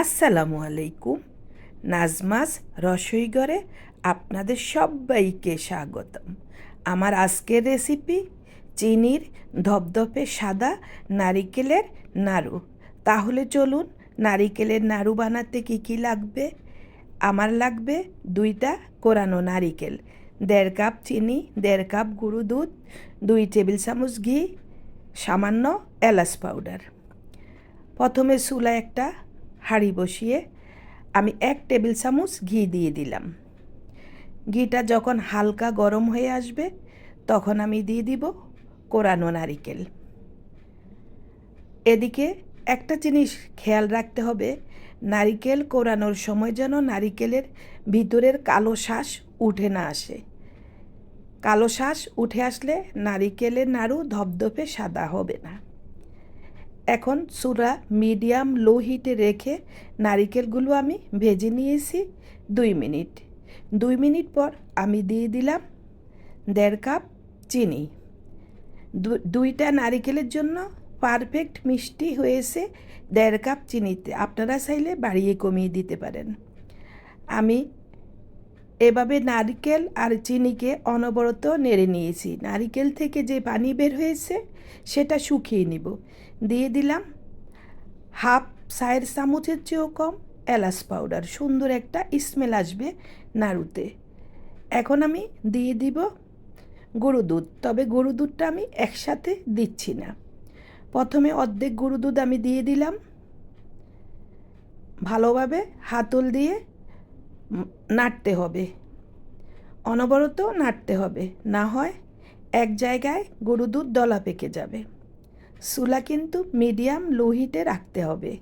আসসালামু আলাইকুম। নাজমাস রসইগড়ে আপনাদের সবাইকে স্বাগতম। আমার আজকের রেসিপি চিনির ধপধপে সাদা নারিকেলের নাড়ু। তাহলে চলুন নারিকেলের নাড়ু বানাতে কী কী লাগবে? আমার লাগবে দুইটা কোরানো নারিকেল, দেড় কাপ চিনি, দেড় কাপ গুঁড়ো দুধ, দুই টেবিল চামচ ঘি, সামান্য এলাচ পাউডার। প্রথমে চুলা একটা হাঁড়ি বসিয়ে আমি এক টেবিল চামচ ঘি দিয়ে দিলাম। ঘিটা যখন হালকা গরম হয়ে আসবে, তখন আমি দিয়ে দিব কোরানো নারিকেল। এদিকে একটা জিনিস খেয়াল রাখতে হবে, নারিকেল কোরানোর সময় যেন নারিকেলের ভিতরের কালো শ্বাস উঠে না আসে। কালো শ্বাস উঠে আসলে নারিকেলের নাড়ু ধপধপে সাদা হবে না। এখন চূড়া মিডিয়াম লো হিটে রেখে নারিকেলগুলো আমি ভেজে নিয়েছি দুই মিনিট। দুই মিনিট পর আমি দিয়ে দিলাম দেড় কাপ চিনি। দুইটা নারিকেলের জন্য পারফেক্ট মিষ্টি হয়েছে দেড় কাপ চিনিতে। আপনারা চাইলে বাড়িয়ে কমিয়ে দিতে পারেন। আমি এভাবে নারকেল আর চিনিকে অনবরত নেড়ে নিয়েছি। নারিকেল থেকে যে পানি বের হয়েছে, সেটা শুকিয়ে নিব। দিয়ে দিলাম হাফ চায়ের চামচের চেয়েও কম এলাচ পাউডার। সুন্দর একটা স্মেল আসবে নাড়ুতে। এখন আমি দিয়ে দিব গরু দুধ। তবে গরু দুধটা আমি একসাথে দিচ্ছি না। প্রথমে অর্ধেক গরু দুধ আমি দিয়ে দিলাম। ভালোভাবে হাতল দিয়ে নাড়তে হবে। অনবরত নাড়তে হবে। না হয় এক জায়গায় গরু দুধ দলা পেকে যাবে। চুলা কিন্তু মিডিয়াম লো হিটে রাখতে হবে।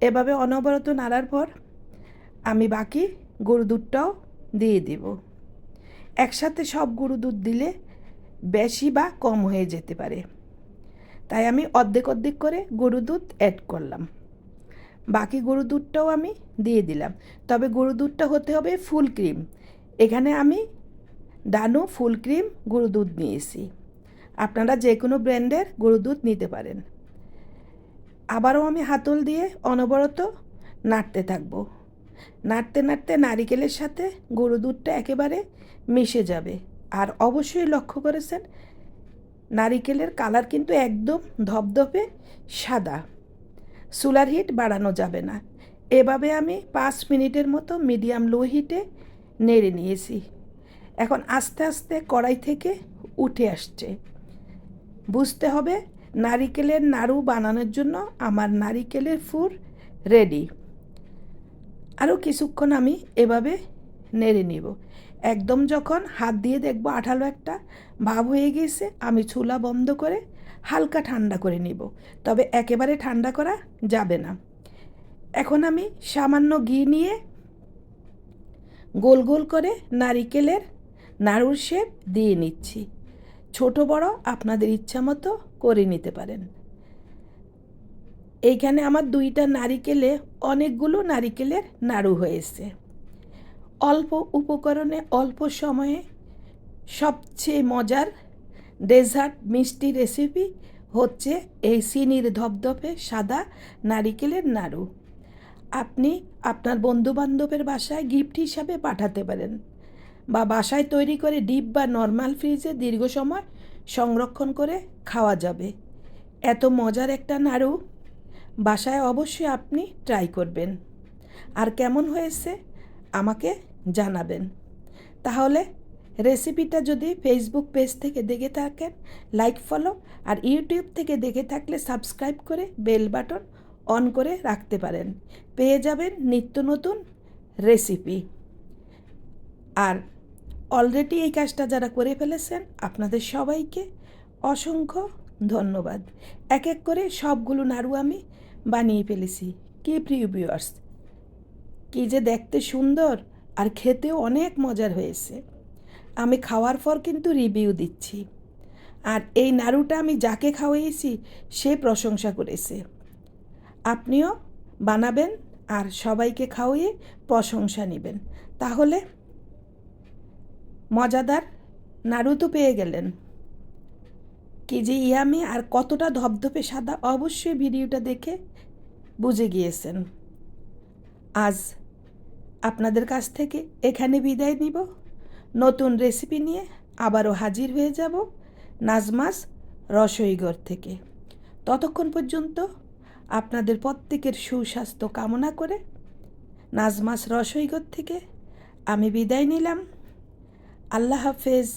এভাবে অনবরত নাড়ার পর আমি বাকি গরু দুধটাও দিয়ে দিব। একসাথে সব গরু দুধ দিলে বেশি বা কম হয়ে যেতে পারে। তাই আমি অর্ধেক অর্ধেক করে গরু দুধ অ্যাড করলাম। বাকি গরু দুধটাও আমি দিয়ে দিলাম। তবে গরু দুধটা হতে হবে ফুল ক্রিম। এখানে আমি ডানো ফুল ক্রিম গরু দুধ নিয়েছি। আপনারা যে কোনো ব্র্যান্ডের গরু দুধ নিতে পারেন। আবারও আমি হাতল দিয়ে অনবরত নাড়তে থাকব। নাড়তে নাড়তে নারিকেলের সাথে গরু দুধটা একেবারে মিশে যাবে। আর অবশ্যই লক্ষ্য করেছেন, নারিকেলের কালার কিন্তু একদম ধপধপে সাদা। সুলার হিট বাড়ানো যাবে না। এভাবে আমি পাঁচ মিনিটের মতো মিডিয়াম লো হিটে নেড়ে নিয়েছি। এখন আস্তে আস্তে কড়াই থেকে উঠে আসছে। বুঝতে হবে নারিকেলের নাড়ু বানানোর জন্য আমার নারিকেলের ফুর রেডি। আরও কিছুক্ষণ আমি এভাবে নেড়ে নিব। একদম যখন হাত দিয়ে দেখব আঠালো একটা ভাব হয়ে গেছে, আমি চুলা বন্ধ করে হালকা ঠান্ডা করে নিব, তবে একেবারে ঠান্ডা করা যাবে না। এখন আমি সামান্য ঘি নিয়ে গোল গোল করে নারিকেলের নাড়ুর শেপ দিয়ে নিচ্ছি। ছোট বড় আপনাদের ইচ্ছা মতো করে নিতে পারেন। এইখানে আমার দুইটা নারিকেলে অনেকগুলো নারিকেলের নাড়ু হয়েছে। অল্প উপকরণে অল্প সময়ে সবচেয়ে মজার ডেজার্ট মিষ্টি রেসিপি হচ্ছে এই চিনির ধপধপে সাদা নারিকেলের নাড়ু। আপনি আপনার বন্ধুবান্ধবের বাসায় গিফট হিসাবে পাঠাতে পারেন বা বাসায় তৈরি করে ডিপ বা নর্মাল ফ্রিজে দীর্ঘ সময় সংরক্ষণ করে খাওয়া যাবে। এত মজার একটা নাড়ু বাসায় অবশ্যই আপনি ট্রাই করবেন। আর কেমন হয়েছে আমাকে জানাবেন। তাহলে রেসিপিটা যদি ফেসবুক পেজ থেকে দেখে থাকেন লাইক ফলো আর ইউটিউব থেকে দেখে থাকলে সাবস্ক্রাইব করে বেল বাটন অন করে রাখতে পারেন। পেয়ে যাবেন নিত্য নতুন রেসিপি আর অলরেডি এই কাজটা যারা করে ফেলেছেন, আপনাদের সবাইকে অসংখ্য ধন্যবাদ। এক এক করে সবগুলো নাড়ু আমি বানিয়ে ফেলেছি। কি প্রিয় ভিউয়ার্স কী যে দেখতে সুন্দর আর খেতেও অনেক মজার হয়েছে। আমি খাওয়ার পর কিন্তু রিভিউ দিচ্ছি। আর এই নাড়ুটা আমি যাকে খাওয়াইছি সে প্রশংসা করেছে। আপনিও বানাবেন আর সবাইকে খাওয়িয়ে প্রশংসা নেবেন। তাহলে মজাদার নাড়ু তো পেয়ে গেলেন। কি যে ইয়ামি আর কতটা ধপধপে সাদা, অবশ্যই ভিডিওটা দেখে বুঝে গিয়েছেন। আজ আপনাদের কাছ থেকে এখানে বিদায় নিব। নতুন রেসিপি নিয়ে আবারও হাজির হয়ে যাব নাজমাস রসইগড় থেকে। ততক্ষণ পর্যন্ত আপনাদের প্রত্যেকের সুস্বাস্থ্য কামনা করে নাজমাস রসইগড় থেকে আমি বিদায় নিলাম। আল্লাহ হাফেজ।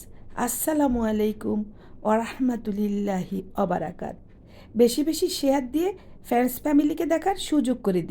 আসসালামু আলাইকুম ওরহমতুলিল্লাহি অবারাকাত বেশি বেশি শেয়ার দিয়ে ফ্রেন্ডস ফ্যামিলিকে দেখার সুযোগ করে দিন।